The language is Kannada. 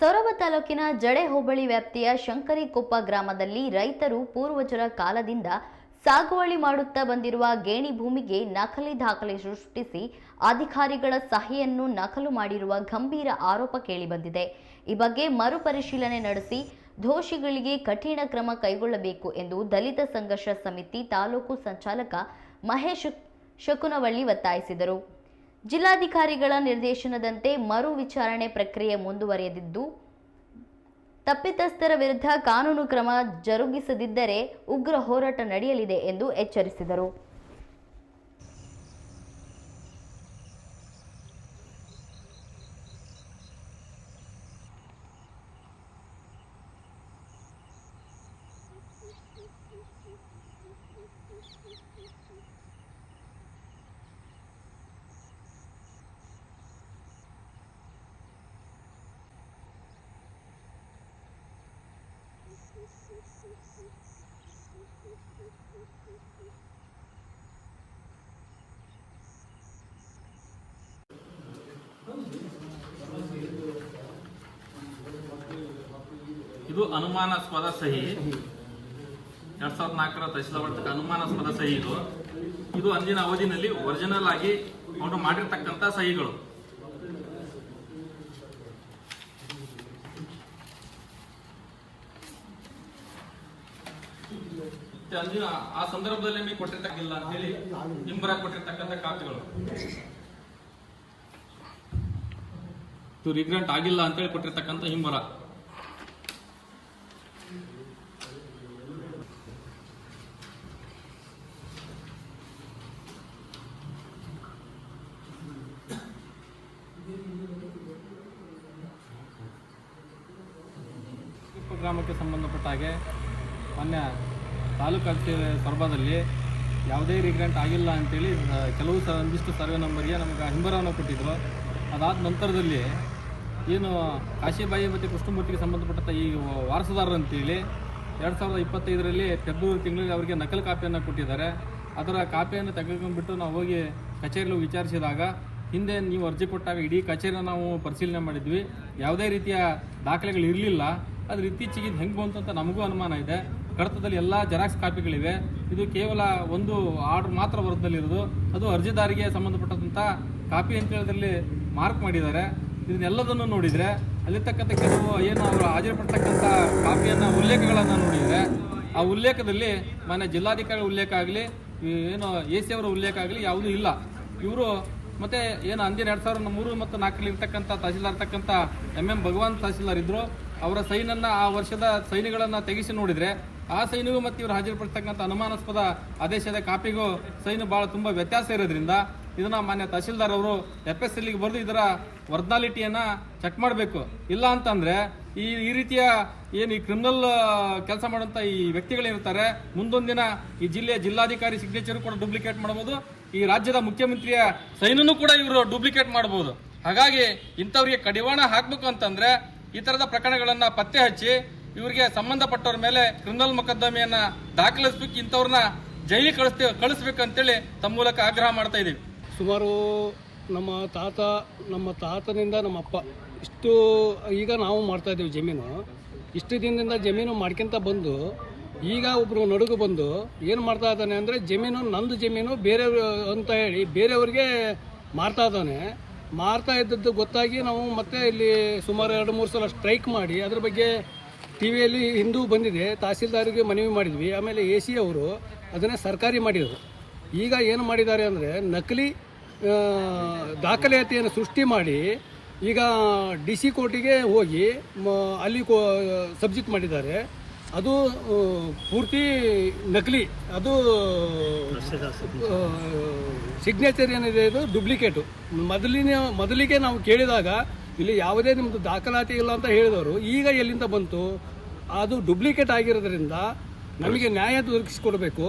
ಸೊರಬ ತಾಲೂಕಿನ ಜಡೆ ಹೋಬಳಿ ವ್ಯಾಪ್ತಿಯ ಶಂಕರಿಕೊಪ್ಪ ಗ್ರಾಮದಲ್ಲಿ ರೈತರು ಪೂರ್ವಜರ ಕಾಲದಿಂದ ಸಾಗುವಳಿ ಮಾಡುತ್ತಾ ಬಂದಿರುವ ಗೇಣಿ ಭೂಮಿಗೆ ನಕಲಿ ದಾಖಲೆ ಸೃಷ್ಟಿಸಿ ಅಧಿಕಾರಿಗಳ ಸಹಿಯನ್ನು ನಕಲು ಮಾಡಿರುವ ಗಂಭೀರ ಆರೋಪ ಕೇಳಿಬಂದಿದೆ. ಈ ಬಗ್ಗೆ ಮರುಪರಿಶೀಲನೆ ನಡೆಸಿ ದೋಷಿಗಳಿಗೆ ಕಠಿಣ ಕ್ರಮ ಕೈಗೊಳ್ಳಬೇಕು ಎಂದು ದಲಿತ ಸಂಘರ್ಷ ಸಮಿತಿ ತಾಲೂಕು ಸಂಚಾಲಕ ಮಹೇಶ್ ಶಕುನವಳ್ಳಿ ಒತ್ತಾಯಿಸಿದರು. ಜಿಲ್ಲಾಧಿಕಾರಿಗಳ ನಿರ್ದೇಶನದಂತೆ ಮರು ವಿಚಾರಣೆ ಪ್ರಕ್ರಿಯೆ ಮುಂದುವರೆಯದಿದ್ದು, ತಪ್ಪಿತಸ್ಥರ ವಿರುದ್ಧ ಕಾನೂನು ಕ್ರಮ ಜರುಗಿಸದಿದ್ದರೆ ಉಗ್ರ ಹೋರಾಟ ನಡೆಯಲಿದೆ ಎಂದು ಎಚ್ಚರಿಸಿದರು. ಇದು ಅನುಮಾನಾಸ್ಪದ ಸಹಿ. ಎರಡ್ ಸಾವಿರದ ನಾಲ್ಕರ ತಹಶೀಲ್ದಾರ್ ಅನುಮಾನಾಸ್ಪದ ಸಹಿ ಇದು. ಇದು ಅಂದಿನ ಅವಧಿನಲ್ಲಿ ಒರಿಜಿನಲ್ ಆಗಿ ಅವರು ಮಾಡಿರ್ತಕ್ಕಂಥ ಸಹಿಗಳು. ಅಂದಿನ ಆ ಸಂದರ್ಭದಲ್ಲಿ ನಿಮಗೆ ಕೊಟ್ಟಿರ್ತಕ್ಕಿಲ್ಲ ಅಂತ ಹೇಳಿ ನಿಂಬರ ಕೊಟ್ಟಿರ್ತಕ್ಕಂಥ ಕಾಪಿಗಳು ಇದು ರಿಗ್ರೆಂಟ್ ಆಗಿಲ್ಲ ಅಂತೇಳಿ ಕೊಟ್ಟಿರ್ತಕ್ಕಂಥ ಹಿಂಬರ. ಗ್ರಾಮಕ್ಕೆ ಸಂಬಂಧಪಟ್ಟ ಹಾಗೆ ಮೊನ್ನೆ ತಾಲೂಕು ಕಚೇರಿ ಸೊರಬದಲ್ಲಿ ಯಾವುದೇ ರಿಗ್ರೆಂಟ್ ಆಗಿಲ್ಲ ಅಂತೇಳಿ ಕೆಲವು ಸ, ಒಂದಿಷ್ಟು ಸರ್ವೆ ನಂಬರ್ಗೆ ನಮಗೆ ಹಿಂಬರವನ್ನು ಕೊಟ್ಟಿದ್ರು. ಅದಾದ ನಂತರದಲ್ಲಿ ಏನು ಕಾಶಿಬಾಯಿ ಮತ್ತು ಕೃಷ್ಣಮೂರ್ತಿಗೆ ಸಂಬಂಧಪಟ್ಟಂಥ ಈ ವಾರಸುದಾರರು ಅಂತೇಳಿ ಎರಡು ಸಾವಿರದ ಇಪ್ಪತ್ತೈದರಲ್ಲಿ ಫೆಬ್ರವರಿ ತಿಂಗಳಲ್ಲಿ ಅವರಿಗೆ ನಕಲು ಕಾಪಿಯನ್ನು ಕೊಟ್ಟಿದ್ದಾರೆ. ಅದರ ಕಾಪಿಯನ್ನು ತೆಗೆದುಕೊಂಡ್ಬಿಟ್ಟು ನಾವು ಹೋಗಿ ಕಚೇರಿಯಲ್ಲಿ ವಿಚಾರಿಸಿದಾಗ ಹಿಂದೆ ನೀವು ಅರ್ಜಿ ಕೊಟ್ಟಾಗ ಇಡೀ ಕಚೇರಿನ ನಾವು ಪರಿಶೀಲನೆ ಮಾಡಿದ್ವಿ. ಯಾವುದೇ ರೀತಿಯ ದಾಖಲೆಗಳು ಇರಲಿಲ್ಲ. ಅದ್ರ ಇತ್ತೀಚೆಗೆ ಹೆಂಗೆ ಬಂತು ಅಂತ ನಮಗೂ ಅನುಮಾನ ಇದೆ. ಕಡತದಲ್ಲಿ ಎಲ್ಲ ಜೆರಾಕ್ಸ್ ಕಾಪಿಗಳಿವೆ. ಇದು ಕೇವಲ ಒಂದು ಆರ್ಡರ್ ಮಾತ್ರ ವರದಲ್ಲಿರೋದು ಅದು ಅರ್ಜಿದಾರಿಗೆ ಸಂಬಂಧಪಟ್ಟಂಥ ಕಾಪಿ ಅಂತ ಹೇಳೋದ್ರಲ್ಲಿ ಮಾರ್ಕ್ ಮಾಡಿದ್ದಾರೆ. ಇದನ್ನೆಲ್ಲದನ್ನು ನೋಡಿದರೆ ಅಲ್ಲಿರ್ತಕ್ಕಂಥ ಕೆಲವು ಏನು ಅವರು ಹಾಜರುಪಡ್ತಕ್ಕಂಥ ಕಾಪಿಯನ್ನು ಉಲ್ಲೇಖಗಳನ್ನು ನೋಡಿದರೆ, ಆ ಉಲ್ಲೇಖದಲ್ಲಿ ಮಾನ್ಯ ಜಿಲ್ಲಾಧಿಕಾರಿ ಉಲ್ಲೇಖ ಆಗಲಿ ಏನು ಎ ಸಿ ಅವರ ಉಲ್ಲೇಖ ಆಗಲಿ ಯಾವುದೂ ಇಲ್ಲ. ಇವರು ಮತ್ತು ಏನು ಅಂದಿನ ಎರಡು ಸಾವಿರದ ಮೂರು ಮತ್ತು ನಾಲ್ಕರಲ್ಲಿ ಇರ್ತಕ್ಕಂಥ ತಹಸೀಲ್ದಾರ್ ಇರ್ತಕ್ಕಂಥ ಎಂ ಎಂ ಭಗವಾನ್ ತಹಸೀಲ್ದಾರ್ ಇದ್ರು. ಅವರ ಸೈನನ್ನ ಆ ವರ್ಷದ ಸೈನಿಗಳನ್ನ ತೆಗೆಸಿ ನೋಡಿದ್ರೆ, ಆ ಸೈನಿಗೂ ಮತ್ತು ಇವರು ಹಾಜರುಪಡಿಸ್ತಕ್ಕಂಥ ಅನುಮಾನಾಸ್ಪದ ಆದೇಶದ ಕಾಪಿಗೂ ಸೈನು ಬಹಳ ತುಂಬಾ ವ್ಯತ್ಯಾಸ ಇರೋದ್ರಿಂದ ಇದನ್ನ ಮಾನ್ಯ ತಹಶೀಲ್ದಾರ್ ಅವರು ಎಫ್ ಎಸ್ ಎಲ್ಗೆ ಬರೆದು ಇದರ ವರ್ನಾಲಿಟಿಯನ್ನ ಚೆಕ್ ಮಾಡಬೇಕು. ಇಲ್ಲ ಅಂತಂದರೆ ಈ ಈ ರೀತಿಯ ಏನು ಈ ಕ್ರಿಮಿನಲ್ ಕೆಲಸ ಮಾಡುವಂತ ಈ ವ್ಯಕ್ತಿಗಳಿರ್ತಾರೆ ಮುಂದೊಂದಿನ ಈ ಜಿಲ್ಲೆಯ ಜಿಲ್ಲಾಧಿಕಾರಿ ಸಿಗ್ನೇಚರ್ ಕೂಡ ಡೂಪ್ಲಿಕೇಟ್ ಮಾಡಬಹುದು ಈ ರಾಜ್ಯದ ಮುಖ್ಯಮಂತ್ರಿಯ ಸೈನನ್ನು ಕೂಡ ಇವರು ಡೂಪ್ಲಿಕೇಟ್ ಮಾಡಬಹುದು ಹಾಗಾಗಿ ಇಂಥವ್ರಿಗೆ ಕಡಿವಾಣ ಹಾಕ್ಬೇಕು ಅಂತಂದ್ರೆ ಈ ತರದ ಪ್ರಕರಣಗಳನ್ನ ಪತ್ತೆ ಹಚ್ಚಿ ಇವರಿಗೆ ಸಂಬಂಧಪಟ್ಟವ್ರ ಮೇಲೆ ಕ್ರಿಮಿನಲ್ ಮೊಕದ್ದಮೆಯನ್ನ ದಾಖಲಿಸಬೇಕು, ಇಂಥವ್ರನ್ನ ಜೈಲಿಗೆ ಕಳಿಸ್ತೇವೆ ಕಳಿಸ್ಬೇಕಂತೇಳಿ ತಮ್ಮ ಮೂಲಕ ಆಗ್ರಹ ಮಾಡ್ತಾ ಇದೀವಿ. ಸುಮಾರು ನಮ್ಮ ತಾತ, ನಮ್ಮ ತಾತನಿಂದ ನಮ್ಮ ಅಪ್ಪ, ಇಷ್ಟು ಈಗ ನಾವು ಮಾಡ್ತಾ ಇದ್ದೀವಿ ಜಮೀನು. ಇಷ್ಟು ದಿನದಿಂದ ಜಮೀನು ಮಾಡ್ಕೊಂತ ಬಂದು, ಈಗ ಒಬ್ಬರು ನಡುಗು ಬಂದು ಏನು ಮಾಡ್ತಾ ಇದ್ದಾನೆ ಅಂದರೆ ಜಮೀನು ನಂದು ಜಮೀನು ಬೇರೆ ಅಂತ ಹೇಳಿ ಬೇರೆಯವ್ರಿಗೆ ಮಾರ್ತಾ ಇದ್ದಾನೆ. ಮಾರ್ತಾ ಇದ್ದದ್ದು ಗೊತ್ತಾಗಿ ನಾವು ಮತ್ತೆ ಇಲ್ಲಿ ಸುಮಾರು ಎರಡು ಮೂರು ಸಲ ಸ್ಟ್ರೈಕ್ ಮಾಡಿ ಅದ್ರ ಬಗ್ಗೆ ಟಿ ವಿಯಲ್ಲಿ ಹಿಂದೂ ಬಂದಿದೆ, ತಹಸೀಲ್ದಾರಿಗೆ ಮನವಿ ಮಾಡಿದ್ವಿ. ಆಮೇಲೆ ಎ ಸಿ ಅವರು ಅದನ್ನೇ ಸರ್ಕಾರಿ ಮಾಡಿದರು. ಈಗ ಏನು ಮಾಡಿದ್ದಾರೆ ಅಂದರೆ ನಕಲಿ ದಾಖಲಾತಿಯನ್ನು ಸೃಷ್ಟಿ ಮಾಡಿ ಈಗ ಡಿ ಸಿ ಕೋರ್ಟಿಗೆ ಹೋಗಿ ಅಲ್ಲಿ ಕೋ ಮಾಡಿದ್ದಾರೆ. ಅದು ಪೂರ್ತಿ ನಕಲಿ. ಅದು ಸಿಗ್ನೇಚರ್ ಏನಿದೆ ಇದು? ಡೂಪ್ಲಿಕೇಟು ಮೊದಲಿನ, ಮೊದಲಿಗೆ ನಾವು ಕೇಳಿದಾಗ ಇಲ್ಲಿ ಯಾವುದೇ ನಿಮ್ಮದು ದಾಖಲಾತಿ ಇಲ್ಲ ಅಂತ ಹೇಳಿದವರು, ಈಗ ಎಲ್ಲಿಂದ ಬಂತು? ಅದು ಡುಪ್ಲಿಕೇಟ್ ಆಗಿರೋದ್ರಿಂದ ನಮಗೆ ನ್ಯಾಯ ದೊರಕಿಸಿಕೊಡ್ಬೇಕು.